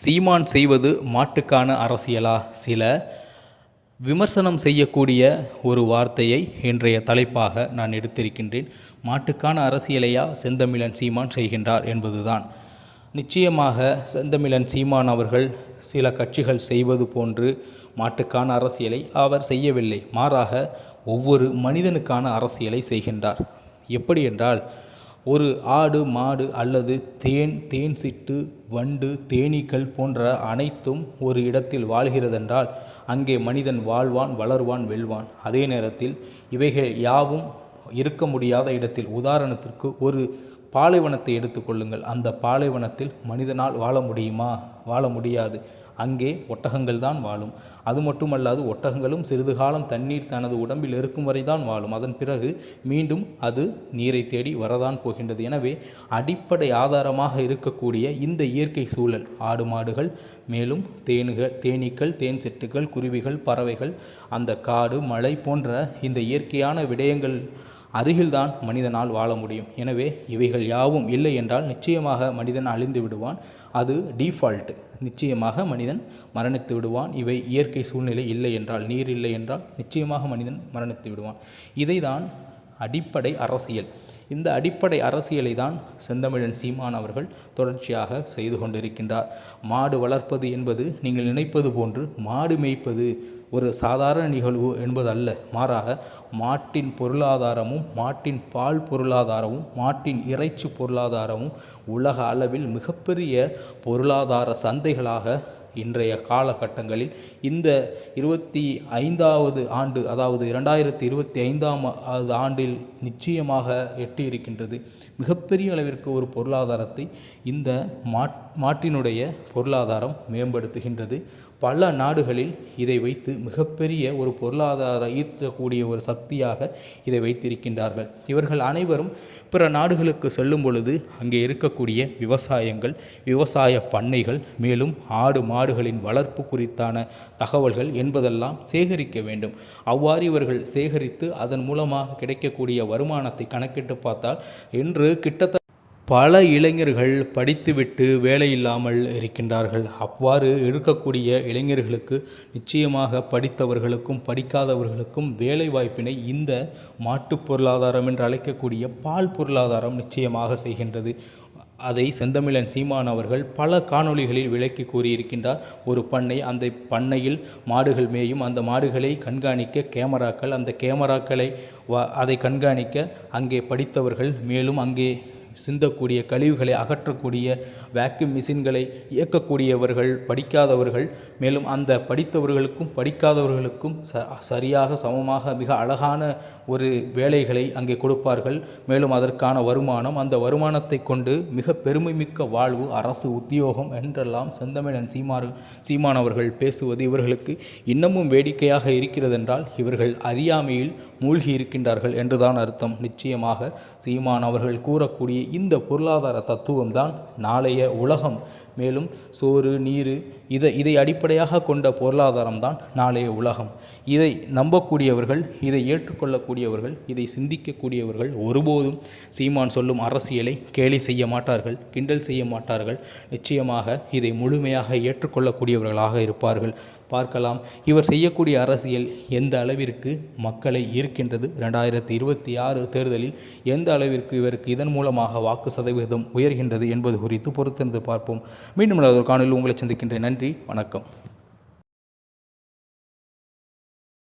சீமான் செய்வது மாட்டுக்கான அரசியலா? சில விமர்சனம் செய்யக்கூடிய ஒரு வார்த்தையை இன்றைய தலைப்பாக நான் எடுத்திருக்கின்றேன். மாட்டுக்கான அரசியலையா செந்தமிழன் சீமான் செய்கின்றார் என்பதுதான். நிச்சயமாக செந்தமிழன் சீமான் அவர்கள் சில கட்சிகள் செய்வது போன்று மாட்டுக்கான அரசியலை அவர் செய்யவில்லை. மாறாக ஒவ்வொரு மனிதனுக்கான அரசியலை செய்கின்றார். எப்படி என்றால் ஒரு ஆடு மாடு அல்லது தேன் தேன் சிட்டு வண்டு தேனீக்கள் போன்ற அனைத்தும் ஒரு இடத்தில் வாழ்கிறதென்றால் அங்கே மனிதன் வாழ்வான் வளர்வான் வெல்வான். அதே நேரத்தில் இவைகள் யாவும் இருக்க முடியாத இடத்தில் உதாரணத்திற்கு ஒரு பாலைவனத்தை எடுத்துக்கொள்ளுங்கள் அந்த பாலைவனத்தில் மனிதனால் வாழ முடியுமா? வாழ முடியாது. அங்கே ஒட்டகங்கள் தான் வாழும். அது மட்டுமல்லாது ஒட்டகங்களும் சிறிது காலம் தண்ணீர் தனது உடம்பில் இருக்கும் வரை தான் வாழும். அதன் பிறகு மீண்டும் அது நீரை தேடி வரதான் போகின்றது. எனவே அடிப்படை ஆதாரமாக இருக்கக்கூடிய இந்த இயற்கை சூழல் ஆடு மாடுகள் மேலும் தேனுகள் தேனீக்கள் தேன் செட்டுகள் குருவிகள் பறவைகள் அந்த காடு மழை போன்ற இந்த இயற்கையான விடயங்கள் அருகில்தான் மனிதனால் வாழ முடியும். எனவே இவைகள் யாவும் இல்லை என்றால் நிச்சயமாக மனிதன் அழிந்து விடுவான். அது டீஃபால்ட் நிச்சயமாக மனிதன் மரணித்து விடுவான். இவை இயற்கை சூழ்நிலை இல்லை என்றால் நீர் இல்லை என்றால் நிச்சயமாக மனிதன் மரணித்து விடுவான். இதை தான் அடிப்படை அரசியல். இந்த அடிப்படை அரசியலை தான் செந்தமிழன் சீமான் அவர்கள் தொடர்ச்சியாக செய்து கொண்டிருக்கின்றார். மாடு வளர்ப்பது என்பது நீங்கள் நினைப்பது போன்று மாடு மேய்ப்பது ஒரு சாதாரண நிகழ்வு என்பதல்ல. மாறாக மாட்டின் பொருளாதாரமும் மாட்டின் பால் பொருளாதாரமும் மாட்டின் இறைச்சி பொருளாதாரமும் உலக அளவில் மிகப்பெரிய பொருளாதார சந்தைகளாக இன்றைய காலகட்டங்களில் இந்த இருபத்தி ஐந்தாவது ஆண்டு அதாவது இரண்டாயிரத்தி இருபத்தி ஐந்தாம் ஆண்டில் நிச்சயமாக எட்டியிருக்கின்றது. மிகப்பெரிய அளவிற்கு ஒரு பொருளாதாரத்தை இந்த மாட்டினுடைய பொருளாதாரம் மேம்படுத்துகின்றது. பல நாடுகளில் இதை வைத்து மிகப்பெரிய ஒரு பொருளாதார ஈர்க்கக்கூடிய ஒரு சக்தியாக இதை வைத்திருக்கின்றார்கள். இவர்கள் அனைவரும் பிற நாடுகளுக்கு செல்லும் பொழுது அங்கே இருக்கக்கூடிய விவசாயங்கள் விவசாய பண்ணைகள் மேலும் ஆடு மாடு மாடுகளின் வளர்ப்பு குறித்தான தகவல்கள் என்பதெல்லாம் சேகரிக்க வேண்டும். அவ்வாறு இவர்கள் சேகரித்து அதன் மூலமாக கிடைக்கக்கூடிய வருமானத்தை கணக்கிட்டு பார்த்தால் இன்று கிட்டத்தட்ட பல இளைஞர்கள் படித்துவிட்டு வேலை இல்லாமல் இருக்கின்றார்கள். அவ்வாறு இருக்கக்கூடிய இளைஞர்களுக்கு நிச்சயமாக படித்தவர்களுக்கும் படிக்காதவர்களுக்கும் வேலை வாய்ப்பினை இந்த மாட்டுப் பொருளாதாரம் என்று அழைக்கக்கூடிய பால் பொருளாதாரம் நிச்சயமாக செய்கின்றது. அதை செந்தமிழன் சீமான் அவர்கள் பல காணொளிகளில் விளக்கி கூறியிருக்கின்றார். ஒரு பண்ணை அந்த பண்ணையில் மாடுகள் மேயும். அந்த மாடுகளை கண்காணிக்க கேமராக்கள் அந்த கேமராக்களை வ அதை கண்காணிக்க அங்கே படித்தவர்கள் மேலும் அங்கே சிந்தக்கூடிய கழிவுகளை அகற்றக்கூடிய வேக்யூம் மிஷின்களை இயக்கக்கூடியவர்கள் படிக்காதவர்கள் மேலும் அந்த படித்தவர்களுக்கும் படிக்காதவர்களுக்கும் ச சரியாக சமமாக மிக அழகான ஒரு வேலைகளை அங்கே கொடுப்பார்கள். மேலும் அதற்கான வருமானம் அந்த வருமானத்தை கொண்டு மிக பெருமைமிக்க வாழ்வு அரசு உத்தியோகம் என்றெல்லாம் செந்தமிழன் சீமாறு சீமானவர்கள் பேசுவது இவர்களுக்கு இன்னமும் வேடிக்கையாக இருக்கிறதென்றால் இவர்கள் அறியாமையில் மூழ்கி இருக்கின்றார்கள் என்றுதான் அர்த்தம். நிச்சயமாக சீமான் அவர்கள் கூறக்கூடிய இந்த பொருளாதார தத்துவம் தான் நாளைய உலகம். மேலும் சோறு நீர் இதை இதை அடிப்படையாக கொண்ட பொருளாதாரம் தான் நாளைய உலகம். இதை நம்பக்கூடியவர்கள் இதை ஏற்றுக்கொள்ளக்கூடியவர்கள் இதை சிந்திக்கக்கூடியவர்கள் ஒருபோதும் சீமான் சொல்லும் அரசியலை கேலி செய்ய மாட்டார்கள் கிண்டல் செய்ய மாட்டார்கள். நிச்சயமாக இதை முழுமையாக ஏற்றுக்கொள்ளக்கூடியவர்களாக இருப்பார்கள். பார்க்கலாம். இவர் செய்யக்கூடிய அரசியல் எந்த அளவிற்கு மக்களை ஈர்க்கின்றது? ரெண்டாயிரத்தி இருபத்தி ஆறு தேர்தலில் எந்த அளவிற்கு இவருக்கு இதன் மூலமாக வாக்கு சதவீதம் உயர்கின்றது என்பது குறித்து பொறுத்திருந்து பார்ப்போம். மீண்டும் ஒரு காணொலியில் உங்களை சந்திக்கின்றேன். நன்றி வணக்கம்.